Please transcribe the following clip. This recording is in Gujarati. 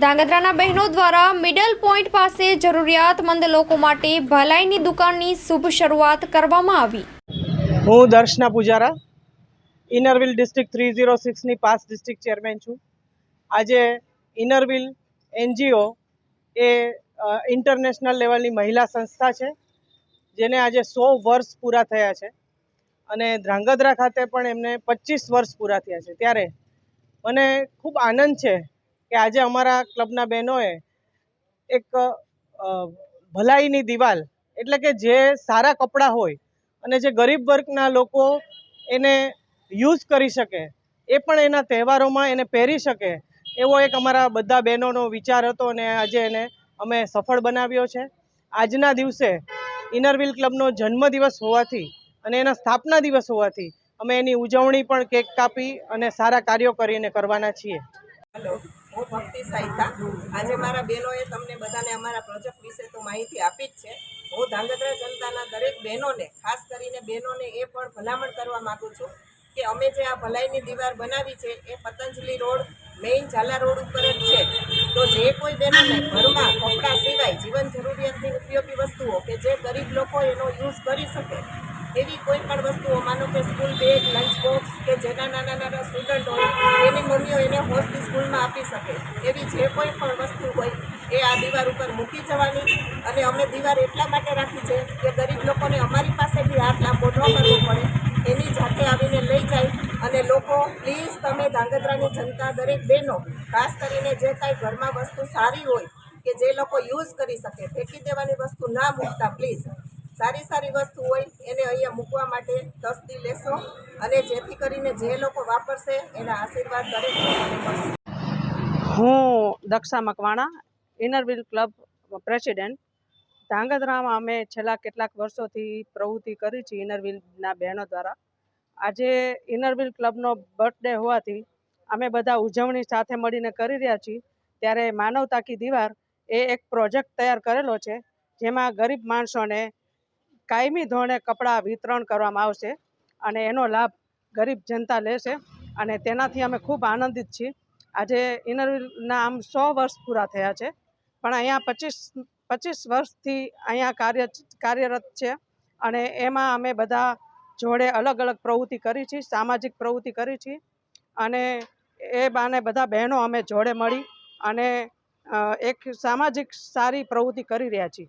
ધાંગધ્રાના બહેનો દ્વારા મિડલ પોઈન્ટ પાસે જરૂરિયાતમંદ લોકો માટે ભલાઈની દુકાનની શુભ શરૂઆત કરવામાં આવી. હું Darshana Pujara, Inner Wheel district three zero સિક્સની pass district chairman છું. આજે ઇનરવિલ એનજીઓ એ ઇન્ટરનેશનલ લેવલની મહિલા સંસ્થા છે, જેને આજે સો વર્ષ પૂરા થયા છે. અને ધ્રાંગધ્રા ખાતે પણ એમને પચીસ વર્ષ પૂરા થયા છે. ત્યારે મને ખૂબ આનંદ છે કે આજે અમારા ક્લબના બહેનોએ એક ભલાઈની દિવાલ, એટલે કે જે સારા કપડાં હોય અને જે ગરીબ વર્ગના લોકો એને યુઝ કરી શકે, એ પણ એના તહેવારોમાં એને પહેરી શકે, એવો એક અમારા બધા બહેનોનો વિચાર હતો અને આજે એને અમે સફળ બનાવ્યો છે. આજના દિવસે ઇનરવિલ ક્લબનો જન્મદિવસ હોવાથી અને એના સ્થાપના દિવસ હોવાથી અમે એની ઉજવણી પણ કેક કાપી અને સારા કાર્યો કરીને કરવાના છીએ. હું ભક્તિ સાહિતા આજે મારા બહેનોએ તમને બધાને અમારા પ્રોજેક્ટ વિશે તો માહિતી આપી જ છે. હું ધાંગધ્રા જનતાના દરેક બહેનોને, ખાસ કરીને બહેનોને એ પણ ભલામણ કરવા માગું છું કે અમે જે આ ભલાઈની દીવાર બનાવી છે, એ Patanjali road, main Jhala road ઉપર જ છે. તો જે કોઈ બહેનોને ઘરમાં કપડાં સિવાય જીવન જરૂરિયાતની ઉપયોગી વસ્તુઓ કે જે ગરીબ લોકો એનો યુઝ કરી શકે એવી કોઈ પણ વસ્તુઓ, માનો કે સ્કૂલ બેગ લંચ બોક્સ કે જેના નાના નાના સ્ટુડન્ટ હોય, એની મમ્મીઓ એને હોસ્ટી સ્કૂલમાં આપી શકે. એવી જે કોઈ પણ વસ્તુ હોય, એ આ દીવાર ઉપર મૂકી જવાની. અને અમે દીવાર એટલા માટે રાખી છે કે ગરીબ લોકોને અમારી પાસેથી લાંબો ન કરવો પડે. એની જાતે આવીને લઈ જાય. અને લોકો પ્લીઝ તમે ધાંગધ્રાની જનતા, દરેક બહેનો, ખાસ કરીને જે કાંઈ ઘરમાં વસ્તુ સારી હોય, કે જે લોકો યુઝ કરી શકે, ફેંકી દેવાની વસ્તુ ના મૂકતા પ્લીઝ સારી સારી વસ્તુ હોય એને અહીંયા મૂકવા માટે તસ્દી લેશો અને જેથી કરીને જે લોકો વાપરશે એના આશીર્વાદ દરેક હું Daksha Makwana Inner Wheel club president ધાંગધ્રામાં અમે છેલ્લા કેટલાક વર્ષોથી પ્રવૃત્તિ કરી છે ઇનરવિલના બહેનો દ્વારા. આજે ઇનરવિલ ક્લબનો બર્થડે હોવાથી અમે બધા ઉજવણી સાથે મળીને કરી રહ્યા છીએ. ત્યારે માનવતા કી દીવાર એ એક પ્રોજેક્ટ તૈયાર કરેલો છે, જેમાં ગરીબ માણસોને કાયમી ધોરણે કપડાં વિતરણ કરવામાં આવશે અને એનો લાભ ગરીબ જનતા લેશે અને તેનાથી અમે ખૂબ આનંદિત છીએ. આજે ઇનરવ્યૂના આમ સો વર્ષ પૂરા થયા છે, પણ અહીંયા પચીસ પચીસ વર્ષથી અહીંયા કાર્ય, કાર્યરત છે અને એમાં અમે બધા જોડે અલગ અલગ પ્રવૃત્તિ કરી છે સામાજિક પ્રવૃત્તિ કરી છે અને એ બાને બધા બહેનો અમે જોડે મળી અને એક સામાજિક સારી પ્રવૃત્તિ કરી રહ્યા છીએ.